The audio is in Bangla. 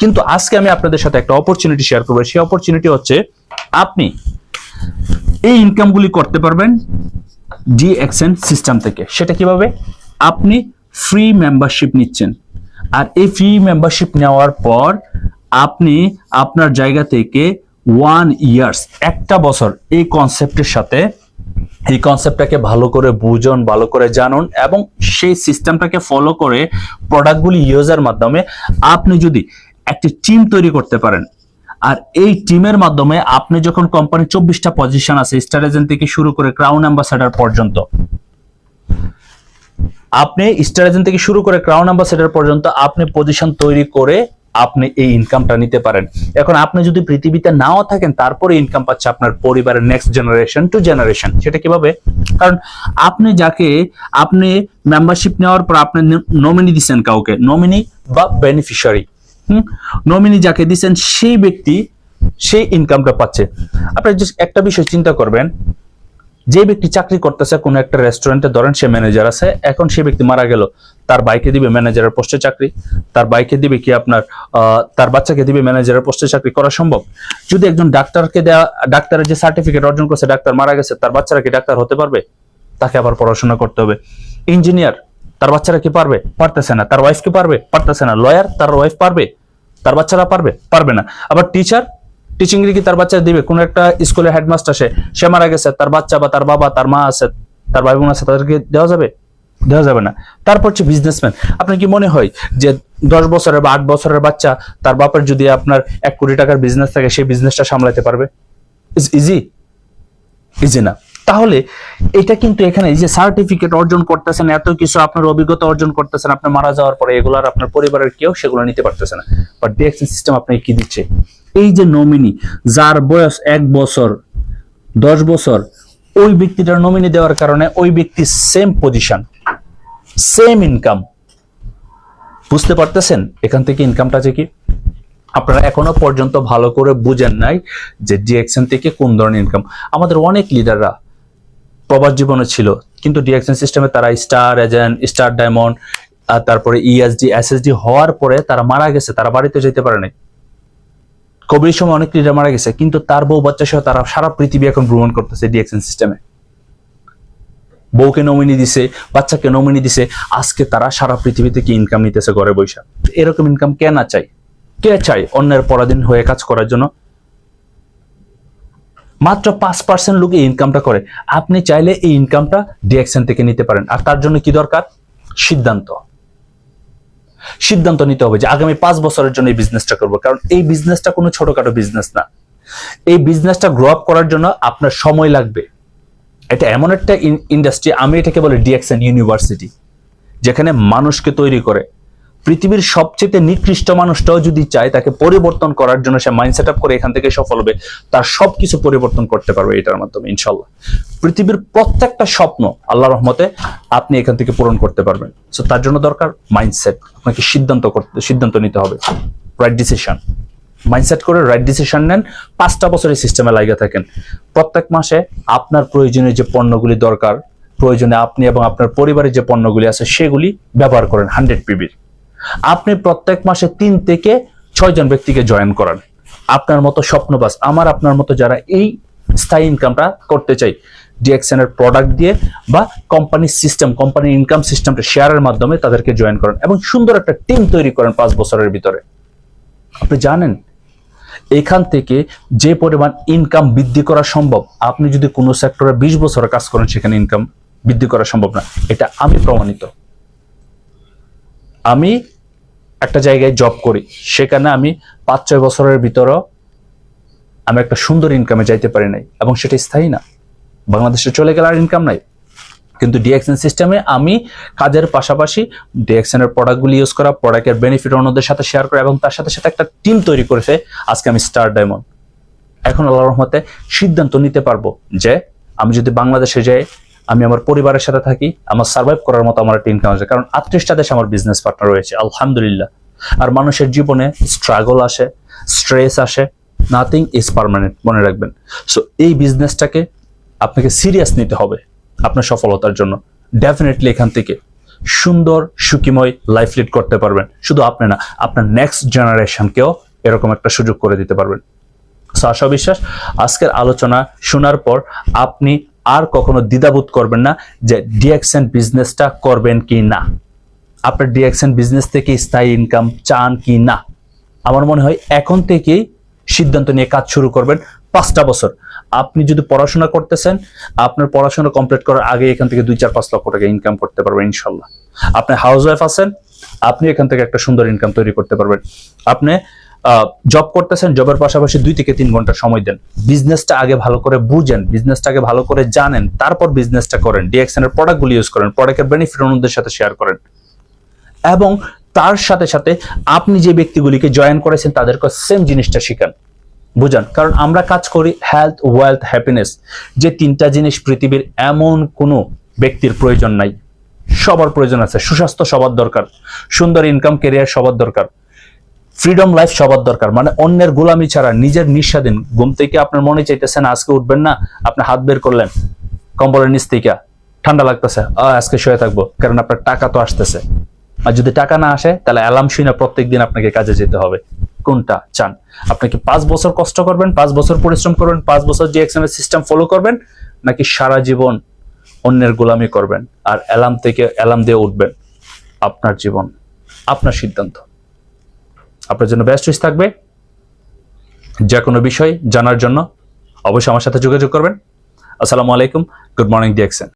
কিন্তু আজকে আমি আপনাদের সাথে একটা অপরচুনিটি শেয়ার করব। সেই অপরচুনিটি হচ্ছে আপনি এই ইনকামগুলি করতে পারবেন ডিএক্সএন সিস্টেম থেকে। সেটা কীভাবে? আপনি ফ্রি মেম্বারশিপ নিচ্ছেন। আর এই ফ্রি মেম্বারশিপ নেওয়ার পর আপনি আপনার জায়গা থেকে ওয়ান ইয়ার্স একটা বছর এই কনসেপ্টের সাথে, এই কনসেপ্টটাকে ভালো করে বুঝুন, ভালো করে জানুন এবং সেই সিস্টেমটাকে ফলো করে প্রোডাক্টগুলি ইউজের মাধ্যমে আপনি যদি একটি টিম তৈরি করতে পারেন। আর এই টিমের মাধ্যমে আপনি যখন কোম্পানির চব্বিশটা পজিশন আছে স্টার এজেন্ট থেকে শুরু করে ক্রাউন অ্যাম্বাসাডার পর্যন্ত, আপনি স্টার এজেন্ট থেকে শুরু করে ক্রাউন অ্যাম্বাসেডার পর্যন্ত আপনি পজিশন তৈরি করে আপনি এই ইনকামটা নিতে পারেন। এখন আপনি যদি পৃথিবীতে নাও থাকেন, তারপরে ইনকাম পাচ্ছে আপনার পরিবারের নেক্সট জেনারেশন টু জেনারেশন সেটা কীভাবে? কারণ আপনি যাকে, আপনি মেম্বারশিপ নেওয়ার পর আপনি নমিনি দিচ্ছেন কাউকে নমিনি বা বেনিফিশিয়ারি নমিনি যাকে দিচ্ছেন, সেই ব্যক্তি সেই ইনকামটা পাচ্ছে। আপনি একটা বিষয় চিন্তা করবেন, যে ব্যক্তি চাকরি করতেছে কোনো একটা রেস্টুরেন্টে ধরেন সে ম্যানেজার আছে, এখন সে ব্যক্তি মারা গেল, তার বাইকে দিবে ম্যানেজারের পোস্টে চাকরি, তার বাইকে দিবে কি আপনার তার বাচ্চাকে দিবে ম্যানেজারের পোস্টে চাকরি, করা সম্ভব? যদি একজন ডাক্তারকে দেওয়া ডাক্তারের যে সার্টিফিকেট অর্জন করছে, ডাক্তার মারা গেছে, তার বাচ্চারা কি ডাক্তার হতে পারবে? তাকে আবার পড়াশোনা করতে হবে। ইঞ্জিনিয়ার তার বাচ্চারা কি পারবে? পারতেছে না। তার ওয়াইফ কি পারবে? পারতেছে না। লয়ার তার ওয়াইফ পারবে? তার বাচ্চারা পারবে? পারবে না। আবার টিচার টিচিং কি তার বাচ্চা দিবে? কোন একটা স্কুলের হেডমাস্টার সে সে মারা গেছে, তার বাচ্চা বা তার বাবা, তার মা আছে, তার ভাই বোন আছে, তাদেরকে দেওয়া যাবে? দেওয়া যাবে না। তারপর হচ্ছে বিজনেসম্যান আপনার কি মনে হয় যে দশ বছরের বা আট বছরের বাচ্চা তার বাপের যদি আপনার এক কোটি টাকার বিজনেস থাকে সেই বিজনেসটা সামলাতে পারবে? ইজ ইজি ইজি না। তাহলে এটা কিন্তু এখানে যে সার্টিফিকেট অর্জন করতেছেন, এত কিছু আপনার অভিজ্ঞতা অর্জন করতেছেন, আপনি মারা যাওয়ার পরে এগুলো আর আপনার পরিবারের কেউ সেগুলো নিতে পারতেছে না। বাট ডিএক্সএন সিস্টেম আপনাকে কি দিচ্ছে? এই যে নমিনি যার বয়স এক বছর, দশ বছর, ওই ব্যক্তিটার নমিনি দেওয়ার কারণে ওই ব্যক্তি সেম পজিশন সেম ইনকাম বুঝতে পারতেছেন? এখান থেকে ইনকামটা যে কি? আপনারা এখনও পর্যন্ত ভালো করে বুঝেন নাই যে ডিএক্সএন থেকে কোন ধরনের ইনকাম আমাদের অনেক লিডাররা প্রবাস জীবনে ছিল। কিন্তু ডিএক্সএন সিস্টেমে তারা স্টার এজেন্ট, স্টার ডায়মন্ড, আর তারপরে E ইএসডি এসএসডি হওয়ার পরে তারা মারা গেছে, তারা বাড়িতে যেতে পারে নাই। কোভিড সময় অনেক লিডার মারা গেছে, কিন্তু তার বউ বাচ্চা সহ তারা সারা পৃথিবী এখন ভ্রমণ করতেছে ডিএক্সএন সিস্টেমে। বউকে নমিনি দিছে, বাচ্চাকে নমিনি দিছে, আজকে তারা সারা পৃথিবী থেকে ইনকাম নিতেছে ঘরে বৈশা এরকম ইনকাম কে না চাই কে চাই অন্যের পরাধীন হয়ে কাজ করার জন্য? মাত্র পাঁচ পার্সেন্ট লোক এই ইনকামটা করে। আপনি চাইলে এই ইনকামটা ডিএক্সএন থেকে নিতে পারেন। আর তার জন্য কি দরকার? সিদ্ধান্ত। সিদ্ধান্ত নিতে হবে যে আগামী পাঁচ বছরের জন্য এই বিজনেসটা করব। কারণ এই বিজনেসটা কোনো ছোটখাটো বিজনেস না। এই বিজনেসটা গ্রো আপ করার জন্য আপনার সময় লাগবে। এটা এমন একটা ইন্ডাস্ট্রি আমি এটাকে বলি ডিএক্সএন ইউনিভার্সিটি যেখানে মানুষকে তৈরি করে। পৃথিবীর সবচেয়ে নিকৃষ্ট মানুষটাও যদি চায় তাকে পরিবর্তন করার জন্য সে মাইন্ড সেট আপ করে এখান থেকে সফল হবে, তার সবকিছু পরিবর্তন করতে পারবে এটার মাধ্যমে ইনশাল্লাহ পৃথিবীর প্রত্যেকটা স্বপ্ন আল্লাহ রহমতে আপনি এখান থেকে পূরণ করতে পারবেন। সো তার জন্য দরকার মাইন্ডসেট আপনাকে সিদ্ধান্ত করতে, সিদ্ধান্ত নিতে হবে। রাইট ডিসিশন মাইন্ডসেট করে রাইট ডিসিশন নেন, পাঁচটা বছরের সিস্টেমে লাগিয়ে থাকেন। প্রত্যেক মাসে আপনার প্রয়োজনীয় যে পণ্যগুলি দরকার, প্রয়োজনে আপনি এবং আপনার পরিবারের যে পণ্যগুলি আছে, সেগুলি ব্যবহার করেন হান্ড্রেড পিবির আপনি প্রত্যেক মাসে তিন থেকে ছয় জন ব্যক্তিকে জয়েন করান। আপনার মতো স্বপ্নবাস আমার আপনার মতো যারা এই স্থায়ী ইনকামটা করতে চাই ডিএক্সএন এর প্রোডাক্ট দিয়ে বা কোম্পানির সিস্টেম কোম্পানির ইনকাম সিস্টেমটা শেয়ারের মাধ্যমে তাদেরকে জয়েন করেন এবং সুন্দর একটা টিম তৈরি করেন পাঁচ বছরের ভিতরে। আপনি জানেন, এখান থেকে যে পরিমাণ ইনকাম বৃদ্ধি করা সম্ভব, আপনি যদি কোনো সেক্টরে বিশ বছর কাজ করেন, সেখানে ইনকাম বৃদ্ধি করা সম্ভব না। এটা আমি প্রমাণিত। আমি একটা জায়গায় জব করি, সেখানে আমি পাঁচ, ছয় বছরের ভিতরও আমি একটা সুন্দর ইনকামে যাইতে পারি নাই এবং সেটা স্থায়ী না। বাংলাদেশে চলে গেলে আর ইনকাম নাই। কিন্তু ডিএক্সএন সিস্টেমে আমি কাজের পাশাপাশি ডিএক্সএন এর প্রোডাক্টগুলি ইউজ করা প্রোডাক্টের বেনিফিট অন্যদের সাথে শেয়ার করা এবং তার সাথে সাথে একটা টিম তৈরি করেছে, আজকে আমি স্টার ডায়মন্ড এখন আল্লাহ রহমতে সিদ্ধান্ত নিতে পারব যে, আমি যদি বাংলাদেশে যাই আমি আমার পরিবারের সাথে থাকি, আমার সার্ভাইভ করার মতো আমার একটা ইনকাম আছে? কারণ আটত্রিশটা দেশে আমার বিজনেস পার্টনার রয়েছে, আলহামদুলিল্লাহ। আর মানুষের জীবনে স্ট্রাগল আসে স্ট্রেস আসে নাথিং ইজ পারমানেন্ট মনে রাখবেন। সো এই বিজনেসটাকে আপনাকে সিরিয়াস নিতে হবে আপনার সফলতার জন্য। ডেফিনেটলি এখান থেকে সুন্দর, সুখীময় লাইফ লিড করতে পারবেন। শুধু আপনি না, আপনার নেক্সট জেনারেশনকেও এরকম একটা সুযোগ করে দিতে পারবেন। সো আশা বিশ্বাস আজকের আলোচনা শোনার পর আপনি আর কখনো দ্বিধাবোধ করবেন না যে ডিএক্সএন বিজনেসটা করবেন কি না। আপনার ডিএক্সএন বিজনেস থেকে স্থায়ী ইনকাম চান কি না? আমার মনে হয় এখন থেকেই সিদ্ধান্ত নিয়ে কাজ শুরু করবেন পাঁচটা বছর। আপনি যদি পড়াশোনা করতেছেন, আপনার পড়াশোনা কমপ্লিট করার আগে এখান থেকে দুই, চার, পাঁচ লক্ষ টাকা ইনকাম করতে পারবেন ইনশাল্লাহ। আপনি হাউস ওয়াইফ আছেন, আপনি এখান থেকে একটা সুন্দর ইনকাম তৈরি করতে পারবেন। আপনি জব করতেছেন জবের পাশাপাশি দুই থেকে তিন ঘণ্টা সময় দেন। বিজনেসটা আগে ভালো করে বুঝেন বিজনেসটাকে ভালো করে জানেন, তারপর বিজনেসটা করেন ডিএক্সএন এর প্রোডাক্টগুলো ইউজ করেন প্রোডাক্টের বেনিফিট অন্যদের সাথে শেয়ার করেন। এবং তার সাথে সাথে আপনি যে ব্যক্তিগুলিকে জয়েন করেছেন, তাদেরকে সেম জিনিসটা শিখান। বুঝান? কারণ আমরা কাজ করি হেলথ ওয়েলথ হ্যাপিনেস যে তিনটা জিনিস পৃথিবীর এমন কোনো ব্যক্তির প্রয়োজন নাই। সবার প্রয়োজন আছে। সুস্বাস্থ্য সবার দরকার। সুন্দর ইনকাম কেরিয়ার সবার দরকার। ফ্রিডম লাইফ সবার দরকার। মানে অন্যের গোলামি ছাড়া নিজের নিঃস্বাধীন। ঘুম থেকে আপনার মনে চাইতেছেন আজকে উঠবেন না, আপনি হাত বের করলেন, কম্বলের নিচ থেকে। ঠান্ডা লাগতেছে আজকে শুয়ে থাকব, কারণ আপনার টাকা তো আসতেছে। আর যদি টাকা না আসে, তাহলে অ্যালার্ম শুনে প্রত্যেক দিন আপনাকে কাজে যেতে হবে। কোনটা চান? আপনি কি পাঁচ বছর কষ্ট করবেন, পাঁচ বছর পরিশ্রম করবেন, পাঁচ বছর যে এক্সাম সিস্টেম ফলো করবেন, নাকি সারা জীবন অন্যের গোলামি করবেন, আর অ্যালার্ম থেকে অ্যালার্ম দিয়ে উঠবেন? আপনার জীবন, আপনার সিদ্ধান্ত। আপনার জন্য বেস্ট চয়েস থাকবে। যে কোনো বিষয় জানার জন্য অবশ্যই আমার সাথে যোগাযোগ করবেন। আসসালামু আলাইকুম গুড মর্নিং ডিএক্সেন